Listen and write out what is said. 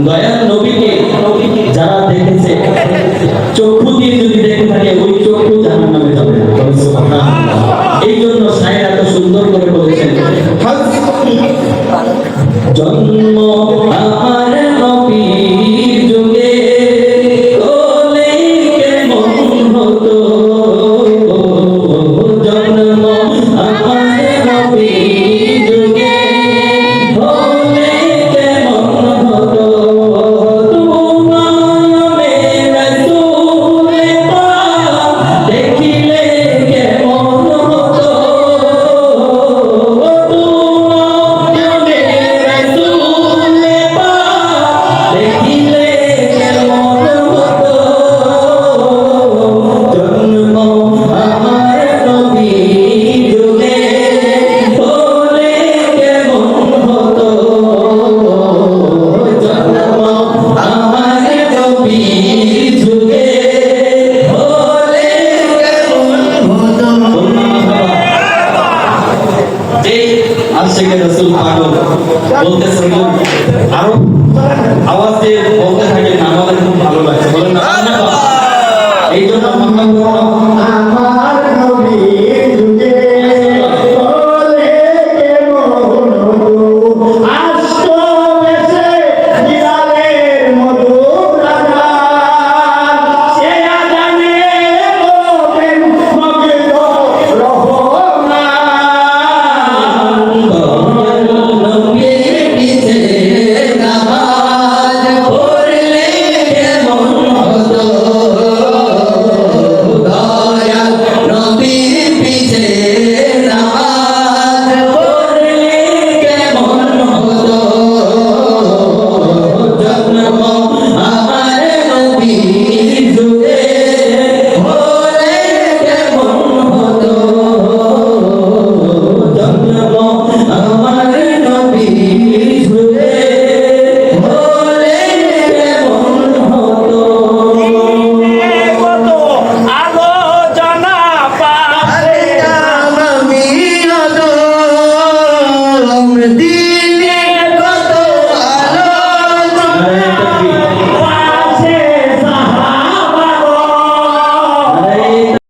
দয়াল নবীকে যারা দেখেছে, চক্ষু দিয়ে যদি দেখে থাকে, ওই চক্ষু জাহান নামে যাবে এই জন্য সাহেব এত সুন্দর করে বলেছেন জন্ম আমার আরও আওয়াজ দিয়ে বলতে আমাদের খুব ভালো লাগছে। সমৃদ্ধি